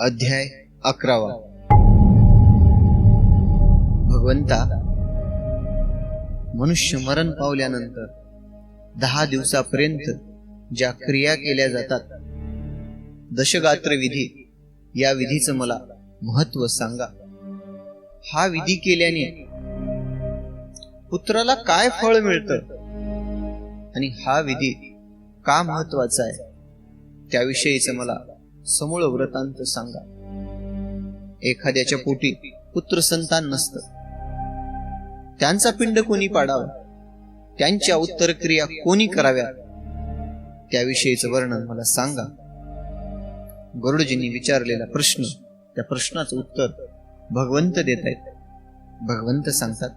अध्याय अकरावा. भगवंता मनुष्य मरण पावल्यानंतर दहा दिवसापर्यंत ज्या क्रिया केल्या जातात दशगात्र विधी या विधीचं मला महत्त्व सांगा. हा विधी केल्याने पुत्राला काय फळ मिळतं? आणि हा विधी का महत्त्वाचा आहे? त्याविषयीचं मला समूळ व्रतांत सांगा. एखाद्याच्या पोटी पुत्र संतान नसत. त्यांचा पिंड कोणी पाडावा? त्यांच्या उत्तर क्रिया कोणी कराव्या? त्याविषयीच वर्णन मला सांगा. गरुडजींनी विचारलेला प्रश्न त्या प्रश्नाचं उत्तर भगवंत देत आहेत. भगवंत सांगतात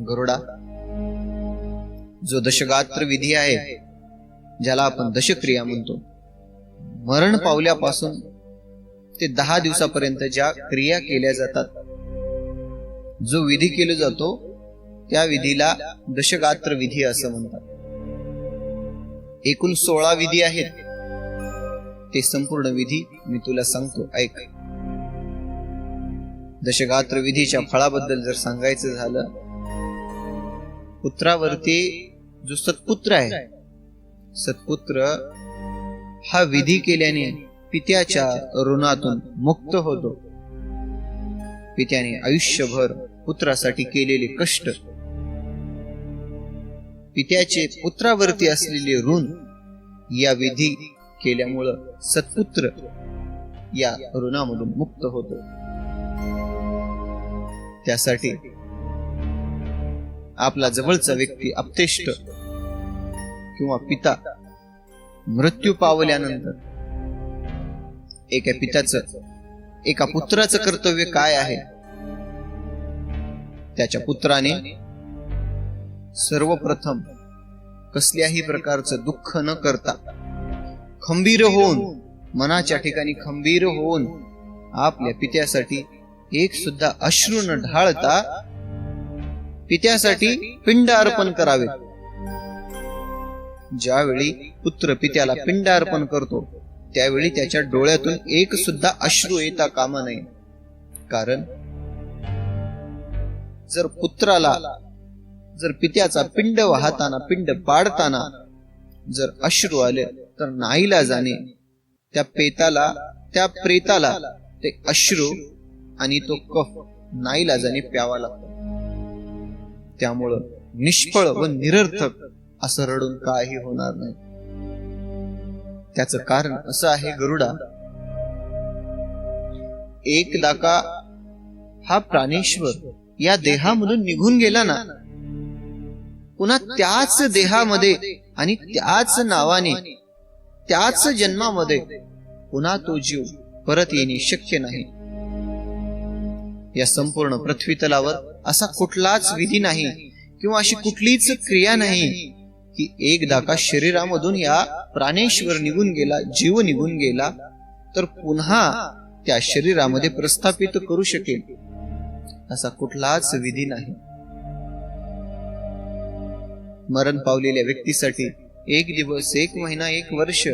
गरुडा जो दशगात्र विधी आहे ज्याला आपण दशक्रिया म्हणतो मरण पावल्यापासून ते दहा दिवसापर्यंत ज्या क्रिया केल्या जातात जो विधी केला जातो त्या विधीला दशगात्र विधी असं म्हणतात. एकूण सोळा विधी आहेत. ते संपूर्ण विधी मी तुला सांगतो ऐक. दशगात्र विधीच्या फळाबद्दल जर सांगायचं झालं पुत्रावरती जो सत्पुत्र आहे सत्पुत्र हा विधी केल्याने पित्याच्या ऋणातून मुक्त होतो. पित्याने आयुष्यभर पुत्रासाठी केलेले कष्ट पित्याचे पुत्रावरती असलेले ऋण या विधी केल्यामुळं सत्पुत्र या ऋणामधून मुक्त होतो. त्यासाठी आपला जवळचा व्यक्ती अपतेष्ट किंवा पिता मृत्यू पावल्यानंतर एका पित्याचं एका पुत्राचं कर्तव्य काय आहे? त्याच्या पुत्राने सर्वप्रथम कसल्याही प्रकारचं दुःख न करता खंबीर होऊन मनाच्या ठिकाणी खंबीर होऊन आपल्या पित्यासाठी एक सुद्धा अश्रू न ढाळता पित्यासाठी पिंड अर्पण करावे ज्यावेळी पुत्र पित्याला पिंड अर्पण करतो त्यावेळी त्याच्या डोळ्यातून एक सुद्धा अश्रू येता कामा नये. कारण जर पुत्राला जर पित्याचा पिंड वाहताना पिंड पाडताना जर अश्रू आले तर नाईला जाणे. त्या पेताला त्या प्रेताला ते अश्रू आणि तो कफ नाईला जाणे प्यावा लागतो. त्यामुळं निष्फळ व निरर्थक असं रडून काही होणार नाही. त्याच कारण असं आहे गरुडा. एकदा का हा प्राणेश्वर या देहामधून निघून गेला ना. पुन्हा त्याच देहामध्ये आणि त्याच नावाने त्याच जन्मामध्ये पुन्हा तो जीव परत येणे शक्य नाही. या संपूर्ण पृथ्वी तलावर असा कुठलाच विधी नाही किंवा अशी कुठलीच क्रिया नाही की एक डाका शरीरामधून या प्राणेश्वर निघून गेला जीव निघून गेला तर पुन्हा त्या शरीरामध्ये प्रस्थापित करू शकेल. असा कुठलाच विधी नाही. मरण पावलेल्या व्यक्तीसाठी एक दिवस एक महिना एक वर्ष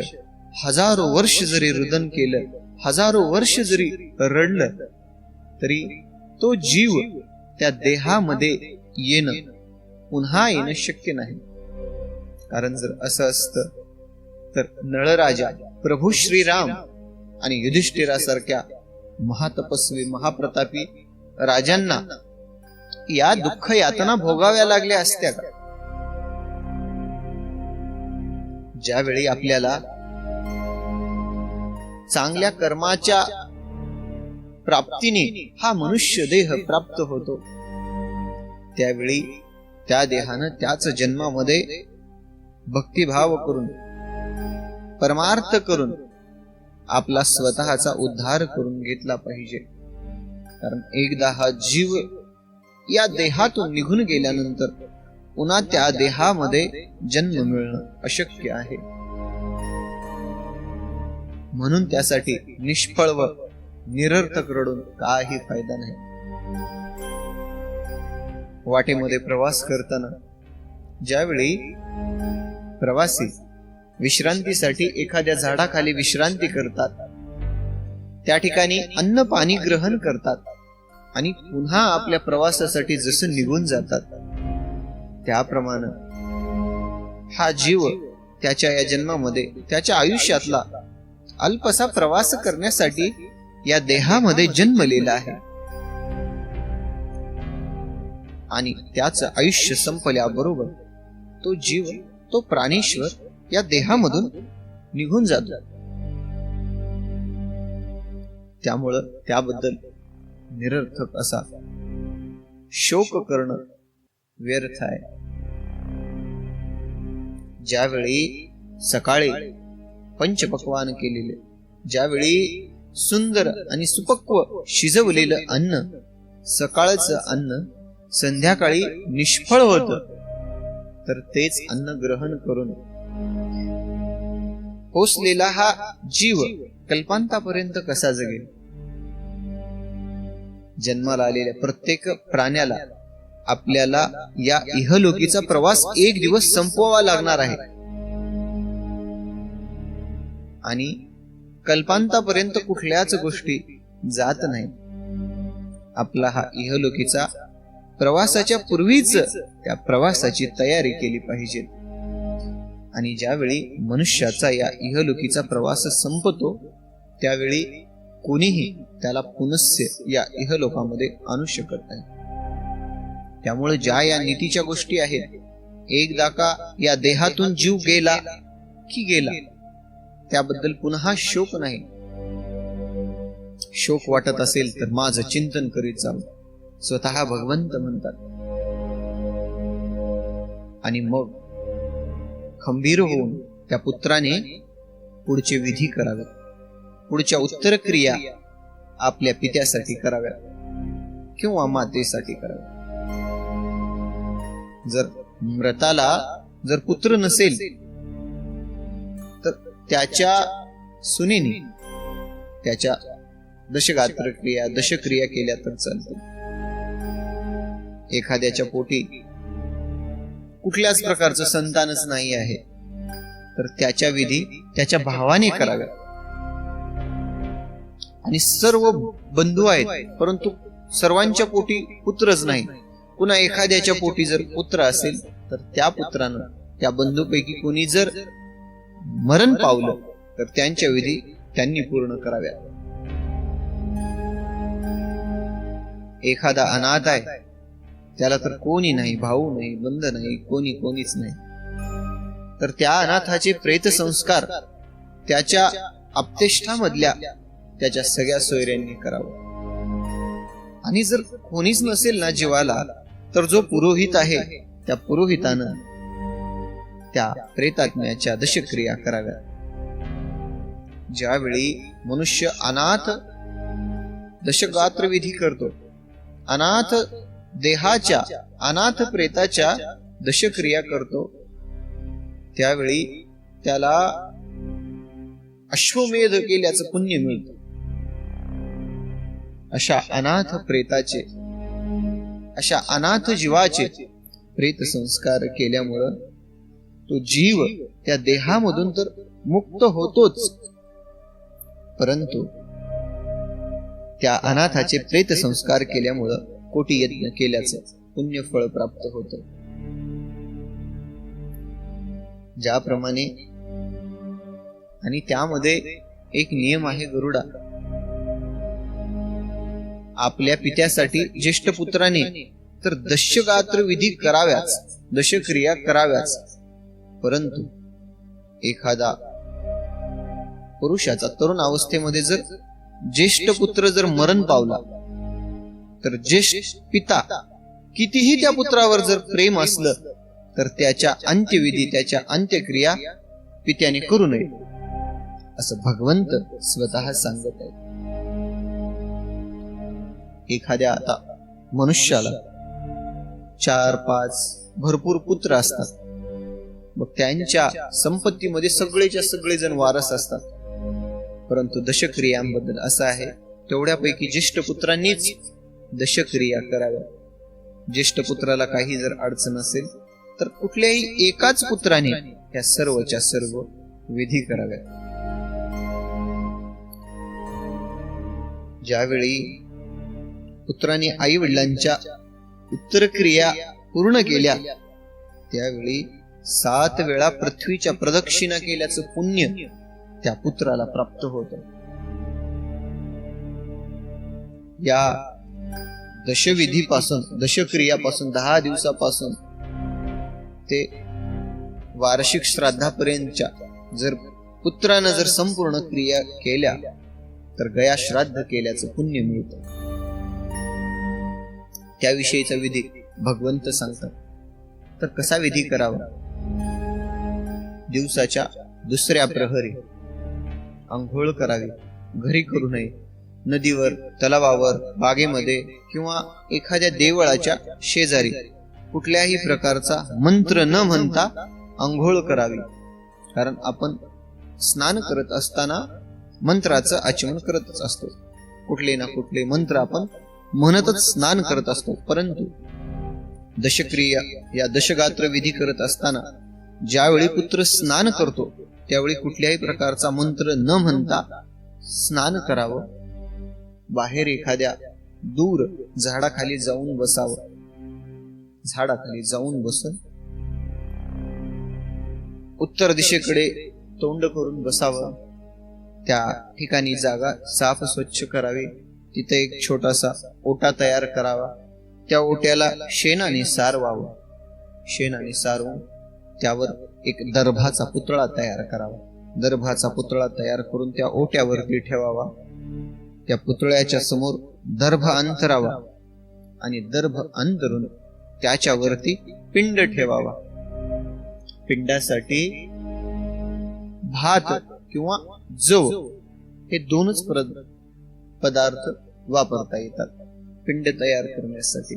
हजारो वर्ष जरी रुदन केलं हजारो वर्ष जरी रडलं तरी तो जीव त्या देहामध्ये येणं पुन्हा येणं शक्य नाही. कारण जर असं असतं तर नळराजा प्रभू श्रीराम आणि युधिष्ठिरासारख्या महातपस्वी महाप्रतापी राजांना या दुःख यातना भोगाव्या लागल्या असत्या का? ज्यावेळी आपल्याला चांगल्या कर्माच्या प्राप्तीने हा मनुष्य देह प्राप्त होतो त्यावेळी त्या देहानं त्याच जन्मामध्ये भक्तिभाव करून परमार्थ करून आपला स्वतःचा उद्धार करून घेतला पाहिजे. कारण एकदा हा जीव या देहातून निघून गेल्यानंतर पुन्हा त्या देहामध्ये जन्म मिळणं अशक्य आहे. म्हणून त्यासाठी निष्फळ व निरर्थक रडून काही फायदा नाही. वाटेमध्ये प्रवास करताना ज्यावेळी प्रवासी. विश्रांतीसाठी एखाद्या झाडाखाली विश्रांती करतात. त्या ठिकाणी अन्न पाणी ग्रहण करतात आणि पुन्हा आपल्या प्रवासासाठी जसं निघून जातात. त्याप्रमाणे हा जीव त्याच्या या जन्मामध्ये त्याच्या आयुष्यातला अल्पसा प्रवास करण्यासाठी या देहामध्ये जन्मलेला आहे. आणि त्याचं आयुष्य संपल्याबरोबर तो जीव तो प्राणेश्वर या देहामधून निघून जातो. त्यामुळं त्याबद्दल निरर्थक असा शोक करणं व्यर्थ आहे. ज्यावेळी सकाळी पंचपक्वान केलेले ज्यावेळी सुंदर आणि सुपक्व शिजवलेलं अन्न सकाळचं अन्न संध्याकाळी निष्फळ होत. तर तेच अन्न ग्रहण करून. पोचलेला हा जीव कल्पांतापर्यंत कसा जगेल? जन्माला आलेल्या प्रत्येक प्राण्याला आपल्याला या इहलोकीचा प्रवास एक दिवस संपवावा लागणार आहे. आणि कल्पांतापर्यंत कुठल्याच गोष्टी जात नाही आपला हा इहलोकीचा प्रवासाच्या पूर्वीच त्या प्रवासाची तयारी केली पाहिजे. आणि ज्यावेळी मनुष्याचा या इहलोकीचा प्रवास संपतो त्यावेळी कोणीही त्याला पुनस्य या इहलोकामध्ये आणू शकत नाही. त्यामुळे ज्या या नीतीच्या गोष्टी आहेत एकदा का या देहातून जीव गेला की गेला त्याबद्दल पुन्हा शोक नाही. शोक वाटत असेल तर माझं चिंतन करीत जावं. स्वतः भगवंत म्हणतात. आणि मग खंबीर होऊन त्या पुत्राने पुढचे विधी कराव्यात पुढच्या उत्तर क्रिया आपल्या पित्यासाठी कराव्यात किंवा मातेसाठी कराव्यात जर मृताला जर पुत्र नसेल तर त्याच्या सुनेने त्याच्या दशगात्र क्रिया दशक्रिया केल्या तर चालतील. एखाद्याच्या पोटी कुठल्याच प्रकारचं संतानच नाही आहे. तर त्याच्या विधी त्याच्या भावाने कराव्या. आणि सर्व बंधू आहेत परंतु सर्वांच्या पोटी पुत्रच नाही. पुन्हा एखाद्याच्या पोटी जर पुत्र असेल तर त्या पुत्रानं त्या बंधूपैकी कोणी जर मरण पावलं तर त्यांच्या विधी त्यांनी पूर्ण कराव्या. एखादा अनाथ आहे त्याला तर कोणी नाही भाऊ नाही बंध नाही कोणी कोणीच नाही. तर त्या अनाथाचे प्रेत संस्कार त्याच्या आपतेष्ठामधल्या त्याच्या सगळ्या सोयऱ्यांनी करावं. आणि जर कोणीच नसेल ना जीवाला तर जो पुरोहित आहे त्या पुरोहितानं त्या प्रेतात्म्याच्या दशक्रिया कराव्या. ज्यावेळी मनुष्य अनाथ दशगात्र विधी करतो अनाथ देहाच्या अनाथ प्रेताच्या दशक्रिया करतो. त्यावेळी त्याला अश्वमेध केल्याचं पुण्य मिळतं. अशा अनाथ प्रेताचे अशा अनाथ जीवाचे प्रेत संस्कार केल्यामुळं तो जीव त्या देहामधून तर मुक्त होतोच. परंतु त्या अनाथाचे प्रेत संस्कार केल्यामुळं कोटी यज्ञ केल्याचं पुण्य फळ प्राप्त होत. ज्याप्रमाणे आणि त्यामध्ये एक नियम आहे गरुडा. आपल्या पित्यासाठी ज्येष्ठ पुत्राने तर दशगात्र विधी कराव्याच दशक्रिया कराव्याच. परंतु एखादा पुरुषाचा तरुण अवस्थेमध्ये जर ज्येष्ठ पुत्र जर मरण पावला तर ज्येष्ठ पिता कितीही त्या पुत्रावर जर प्रेम असलं तर त्याच्या अंत्यविधी त्याच्या अंत्यक्रिया पित्याने करू नये असं भगवंत स्वतः सांगत आहे एखाद्या आता मनुष्याला चार पाच भरपूर पुत्र असतात. मग त्यांच्या संपत्तीमध्ये सगळेच्या सगळे जण वारस असतात. परंतु दशक्रियांबद्दल असं आहे तेवढ्यापैकी ज्येष्ठ पुत्रांनीच दशक्रिया कराव्या. ज्येष्ठ पुत्राला काही जर अडचण असेल तर कुठल्याही एकाच पुत्राने या सर्वच्या सर्व विधी कराव्या ज्यावेळी पुत्राने आई वडिलांच्या उत्तर क्रिया पूर्ण केल्या त्यावेळी सात वेळा पृथ्वीच्या प्रदक्षिणा केल्याचं पुण्य त्या पुत्राला प्राप्त होत. या दशविधीपासून दशक्रियापासून दहा दिवसापासून ते वार्षिक श्राद्धापर्यंतच्या जर पुत्रानं जर संपूर्ण क्रिया केल्या तर गया श्राद्ध केल्याचं पुण्य मिळतं. त्याविषयीचा विधी भगवंत सांगतात. तर कसा विधी करावा? दिवसाच्या दुसऱ्या प्रहरी आंघोळ करावी घरी करू नये. नदीवर तलावावर बागेमध्ये किंवा एखाद्या देवळाच्या शेजारी कुठल्याही प्रकारचा मंत्र न म्हणता आंघोळ करावी. कारण आपण स्नान करत असताना मंत्राचं आचमन करतच असतो. कुठले ना कुठले मंत्र आपण म्हणतच स्नान करत असतो. परंतु दशक्रिया या दशगात्र विधी करत असताना ज्यावेळी पुत्र स्नान करतो त्यावेळी कुठल्याही प्रकारचा मंत्र न म्हणता स्नान करावं बाहेर एखाद्या दूर झाडाखाली जाऊन बसावं. झाडाखाली जाऊन बसून उत्तर दिशेकडे तोंड करून बसावं. त्या ठिकाणी जागा साफ स्वच्छ करावी. तिथे एक छोटासा ओटा तयार करावा. त्या ओट्याला शेणाने सारवावं शेणाने सारवून त्यावर एक दर्भाचा पुतळा तयार करावा. दर्भाचा पुतळा तयार करून त्या ओट्यावरती ठेवावा. त्या पुतळ्याच्या समोर दर्भ अंतरावा आणि दर्भ अंतरून त्याच्यावरती पिंड ठेवावा. पिंडासाठी भात किंवा जव हे दोनच प्र- पदार्थ वापरता येतात पिंड तयार करण्यासाठी.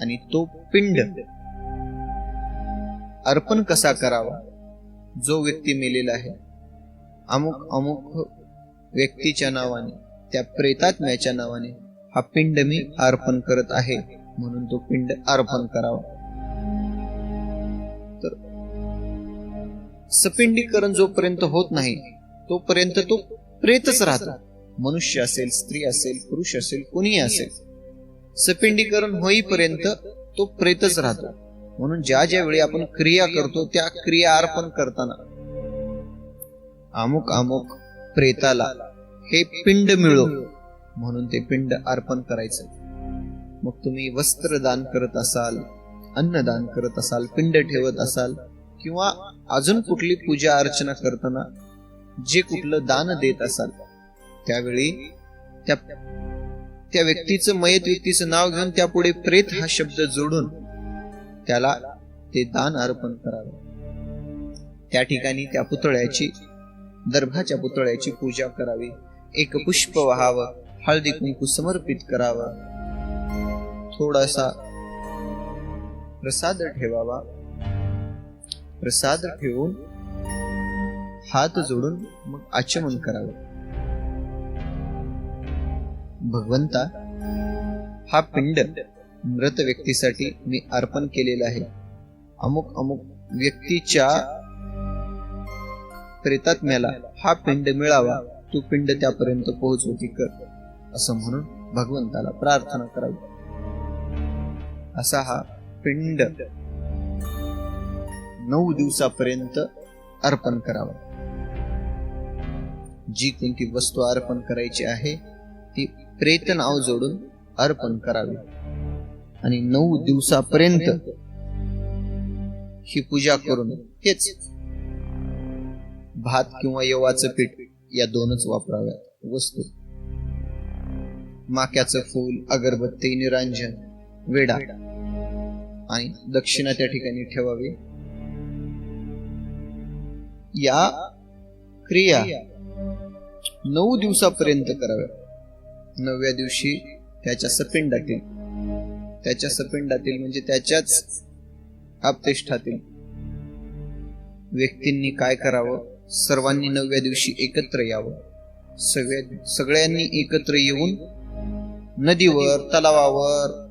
आणि तो पिंड अर्पण कसा करावा? जो व्यक्ती मेलेला आहे अमुक अमुक व्यक्तीच्या नावाने. त्या प्रेतात्म्याच्या नावाने हा पिंड मी अर्पण करत आहे म्हणून तो पिंड अर्पण करावा. तर सपिंडीकरण जोपर्यंत होत नाही तोपर्यंत तो प्रेतच राहतो. मनुष्य असेल स्त्री असेल पुरुष असेल कुणी असेल सपिंडीकरण होईपर्यंत तो प्रेतच राहतो. म्हणून ज्या ज्या वेळी आपण क्रिया करतो त्या क्रिया अर्पण करताना अमुक अमुक प्रेताला हे पिंड मिळो म्हणून ते पिंड अर्पण करायचं. मग तुम्ही वस्त्र दान करत असाल अन्नदान करत असाल पिंड ठेवत असाल किंवा अजून कुठली पूजा अर्चना करताना जे कुठलं दान देत असाल त्यावेळी त्या त्या व्यक्तीचं मयत व्यक्तीचं नाव घेऊन त्यापुढे प्रेत हा शब्द जोडून त्याला ते दान अर्पण करावे. त्या ठिकाणी त्या पुतळ्याची दर्भाच्या पुतळ्याची पूजा करावी. एक पुष्प व्हावं हळदी कुंकू समर्पित करावं. थोडासा प्रसाद ठेवावा. प्रसाद ठेवून हात जोडून मग आचमन करावं. भगवंता हा पिंड मृत व्यक्तीसाठी मी अर्पण केलेला आहे. अमुक अमुक व्यक्तीच्या प्रेतात्म्याला हा पिंड मिळावा. तू पिंड त्यापर्यंत पोहोचवती कर असं म्हणून भगवंताला प्रार्थना करावी. असा हा पिंड नऊ दिवसापर्यंत अर्पण करावा. जी कोणती वस्तू अर्पण करायची आहे ती प्रेत नाव जोडून अर्पण करावी. आणि नऊ दिवसापर्यंत ही पूजा करून हेच भात किंवा यवाचं पीठ या दोनच वापराव्यात. वस्तू. माक्याचं फूल अगरबत्ती निरांजन वेडा. आणि दक्षिणा त्या ठिकाणी ठेवावी. या क्रिया नऊ दिवसापर्यंत कराव्या नवव्या दिवशी त्याच्या सपिंडातील त्याच्या सपिंडातील म्हणजे त्याच्याच आपतेष्ठातील व्यक्तींनी काय करावं? सर्वांनी नवव्या दिवशी एकत्र यावं. सगळ्या सगळ्यांनी एकत्र येऊन नदीवर तलावावर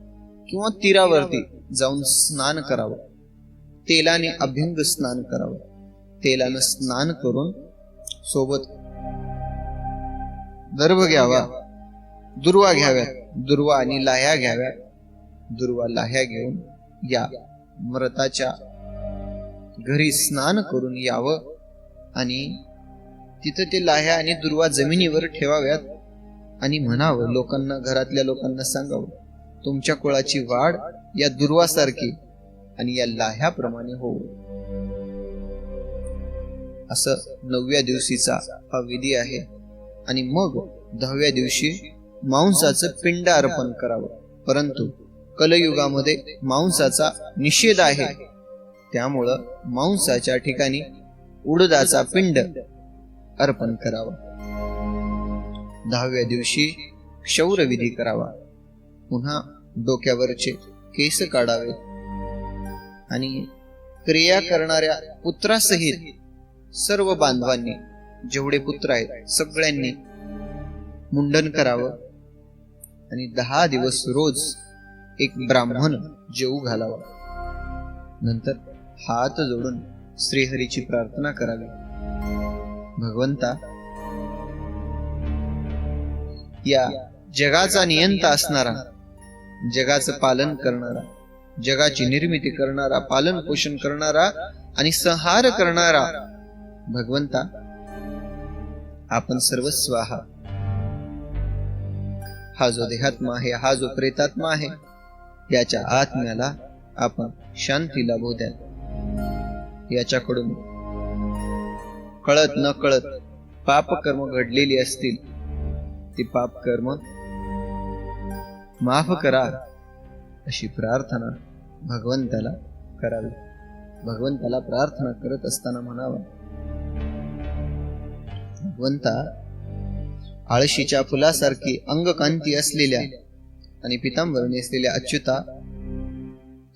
किंवा तीरावरती जाऊन स्नान करावं. तेलाने अभ्यंग स्नान करावं. तेलानं स्नान करून सोबत दर्भ घ्यावा. दुर्वा घ्याव्या दुर्वा आणि लाह्या घ्याव्या दुर्वा लाह्या घेऊन या मृताच्या घरी स्नान करून यावं. आणि तिथं ते लाह्या आणि दुर्वा जमिनीवर ठेवाव्यात आणि म्हणावं लोकांना घरातल्या लोकांना सांगावं तुमच्या कुळाची वाढ या दुर्वासारखी आणि या लाह्याप्रमाणे हो असं नवव्या दिवशीचा हा विधी आहे आणि मग दहाव्या दिवशी मांसाचं पिंड अर्पण करावं. परंतु कलयुगामध्ये मांसाचा निषेध आहे. त्यामुळं मांसाच्या ठिकाणी उडदाचा पिंड अर्पण करावा. दहाव्या दिवशी क्षौरविधी करावा. पुन्हा डोक्यावरचे केस काढावे. आणि क्रिया करणाऱ्या पुत्रासहित सर्व बांधवांनी जेवढे पुत्र आहेत सगळ्यांनी मुंडन करावं. आणि दहा दिवस रोज एक ब्राह्मण जेऊ घालावा. नंतर हात जोडून श्रीहरीची प्रार्थना करावी. भगवंता या जगाचा नियंता असणारा जगाचं पालन करणारा जगाची निर्मिती करणारा पालन पोषण करणारा आणि संहार करणारा भगवंता आपण सर्वस्व आहात हा जो देहात्मा आहे हा जो प्रेतात्मा आहे याच्या आत्म्याला आपण शांती लाभू द्या. याच्याकडून. कळत न कळत पाप कर्म घडलेली असतील. ती पाप कर्म माफ करा अशी प्रार्थना भगवंताला करावी. भगवंताला प्रार्थना करत असताना म्हणावा भगवंता आळशीच्या फुलासारखी अंगकांती असलेल्या आणि पितांबर नेसलेल्या अच्युता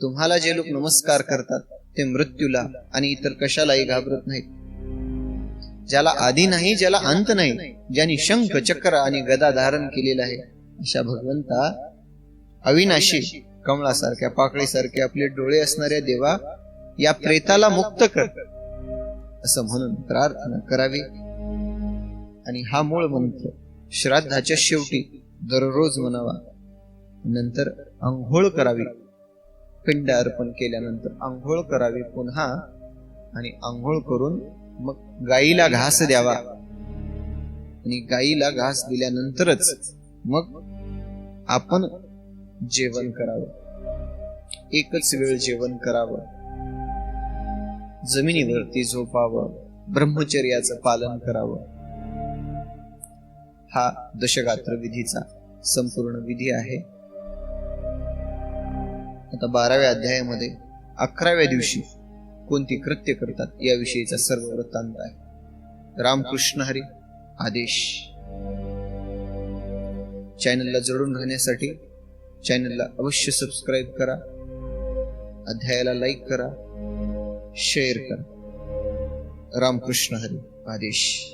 तुम्हाला जे लोक नमस्कार करतात ते मृत्यूला आणि इतर कशालाही घाबरत नाहीत. ज्याला आधी नाही ज्याला अंत नाही ज्यांनी शंख चक्र आणि गदा धारण केलेला आहे अशा भगवंता अविनाशी कमळासारख्या पाकळीसारखे आपले डोळे असणाऱ्या देवा या प्रेताला मुक्त कर असं म्हणून प्रार्थना करावी. आणि हा मूळ मंत्र श्राद्धाच्या शेवटी दररोज म्हणावा. नंतर आंघोळ करावी. पिंड अर्पण केल्यानंतर आंघोळ करावी पुन्हा आणि आंघोळ करून मग गाईला घास द्यावा. आणि गाईला घास दिल्यानंतरच मग आपण जेवण करावं. एकच वेळ जेवण करावं. जमिनीवरती झोपावं. ब्रह्मचर्याचं पालन करावं. हा दशगात्र विधीचा संपूर्ण विधी आहे. आता बाराव्या अध्यायामध्ये अकराव्या दिवशी कोणती कृत्य करतात याविषयीचा सर्व वृत्तांत आहे. रामकृष्ण हरी आदेश. चॅनलला जोडून राहण्यासाठी चॅनलला अवश्य सबस्क्राईब करा. अध्यायाला लाईक करा. शेअर करा. रामकृष्ण हरी आदेश.